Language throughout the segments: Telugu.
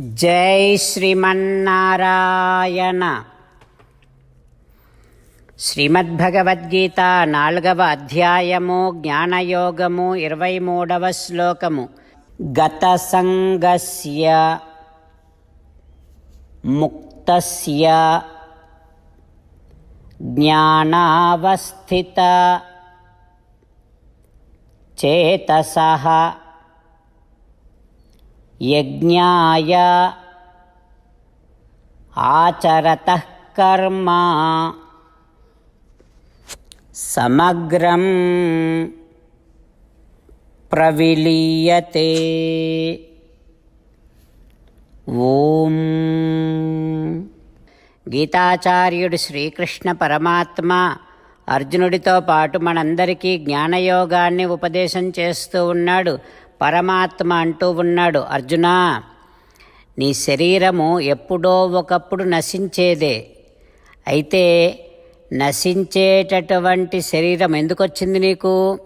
జై శ్రీమన్నారాయణ. శ్రీమద్భగవద్గీత నాలుగవ అధ్యాయము జ్ఞానయోగము ఇరవై మూడవ శ్లోకము. గత సంగస్య ముక్తస్య జ్ఞానావస్థిత చేతసః యజ్ఞాయ ఆచరత కర్మ సమగ్రం ప్రవిలీయతే. ఓం. గీతాచార్యుడు శ్రీకృష్ణ పరమాత్మ అర్జునుడితో పాటు మనందరికీ జ్ఞానయోగాన్ని ఉపదేశం చేస్తూ ఉన్నాడు. పరమాత్మ అంటూ ఉన్నాడు. అర్జున నీ శరీరము ఎప్పుడో ఒకప్పుడు నశించేదే. అయితే నశించేటటువంటి శరీరం ఎందుకు వచ్చింది నీకు?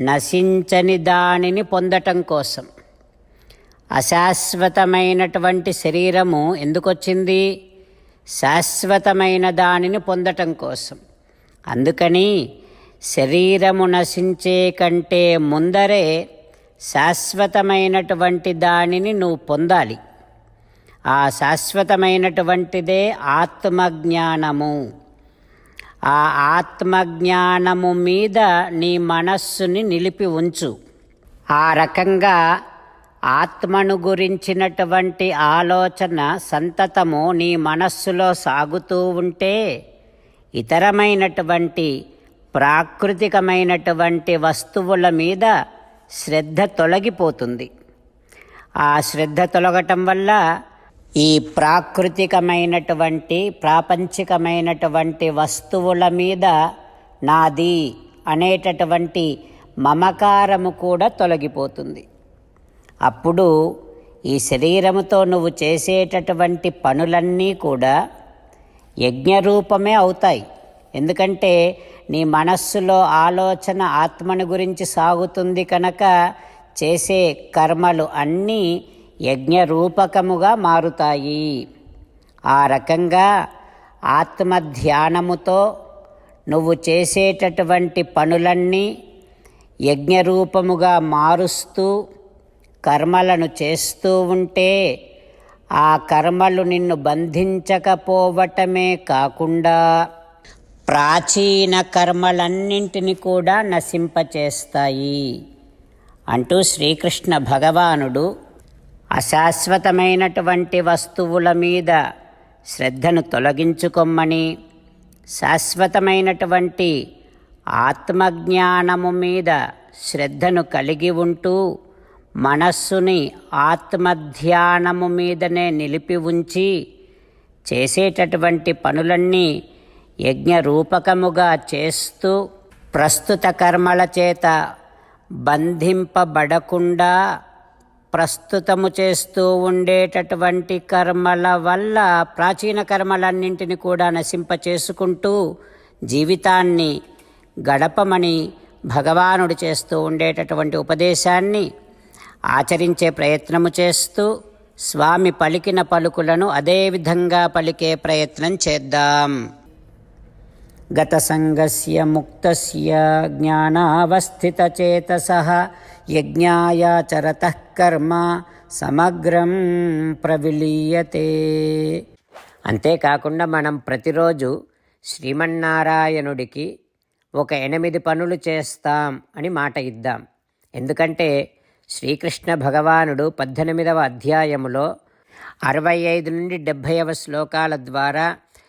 నశించని దానిని పొందటం కోసం. అశాశ్వతమైనటువంటి శరీరము ఎందుకు వచ్చింది శాశ్వతమైన దానిని పొందటం కోసం. అందుకని శరీరము నశించే కంటే ముందరే శాశ్వతమైనటువంటి దానిని నువ్వు పొందాలి. ఆ శాశ్వతమైనటువంటిదే ఆత్మజ్ఞానము. ఆ ఆత్మజ్ఞానము మీద నీ మనస్సుని నిలిపి ఉంచు. ఆ రకంగా ఆత్మను గురించినటువంటి ఆలోచన సంతతము నీ మనస్సులో సాగుతూ ఉంటే ఇతరమైనటువంటి ప్రాకృతికమైనటువంటి వస్తువుల మీద శ్రద్ధ తొలగిపోతుంది. ఆ శ్రద్ధ తొలగటం వల్ల ఈ ప్రాకృతికమైనటువంటి ప్రాపంచికమైనటువంటి వస్తువుల మీద నాది అనేటటువంటి మమకారము కూడా తొలగిపోతుంది. అప్పుడు ఈ శరీరముతో నువ్వు చేసేటటువంటి పనులన్నీ కూడా యజ్ఞరూపమే అవుతాయి. ఎందుకంటే నీ మనస్సులో ఆలోచన ఆత్మని గురించి సాగుతుంది కనుక చేసే కర్మలు అన్నీ యజ్ఞరూపకముగా మారుతాయి. ఆ రకంగా ఆత్మధ్యానముతో నువ్వు చేసేటటువంటి పనులన్నీ యజ్ఞరూపముగా మారుస్తూ కర్మలను చేస్తూ ఉంటే ఆ కర్మలు నిన్ను బంధించకపోవటమే కాకుండా ప్రాచీన కర్మలన్నింటిని కూడా నశింపచేస్తాయి. అంటూ శ్రీకృష్ణ భగవానుడు అశాశ్వతమైనటువంటి వస్తువుల మీద శ్రద్ధను తొలగించుకొమ్మని శాశ్వతమైనటువంటి ఆత్మజ్ఞానము మీద శ్రద్ధను కలిగి ఉంటూ మనస్సుని ఆత్మధ్యానము మీదనే నిలిపి ఉంచి చేసేటటువంటి పనులన్నీ యజ్ఞరూపకముగా చేస్తూ ప్రస్తుత కర్మల చేత బంధింపబడకుండా ప్రస్తుతము చేస్తూ ఉండేటటువంటి కర్మల వల్ల ప్రాచీన కర్మలన్నింటిని కూడా నశింప చేసుకుంటూ జీవితాన్ని గడపమని భగవానుడు చేస్తూ ఉండేటటువంటి ఉపదేశాన్ని ఆచరించే ప్రయత్నము చేస్తూ స్వామి పలికిన పలుకులను అదే విధంగా పలికే ప్రయత్నం చేద్దాం. గత సంగస్య ముక్తస్య జ్ఞానావస్థితచేతసః యజ్ఞాయాచరత కర్మ సమగ్రం ప్రవిలీయతే అంతేకాకుండా మనం ప్రతిరోజు శ్రీమన్నారాయణుడికి ఒక ఎనిమిది పనులు చేస్తాం అని మాట ఇద్దాం. ఎందుకంటే శ్రీకృష్ణ భగవానుడు పద్దెనిమిదవ అధ్యాయములో అరవై ఐదు నుండి డెబ్భైవ శ్లోకాల ద్వారా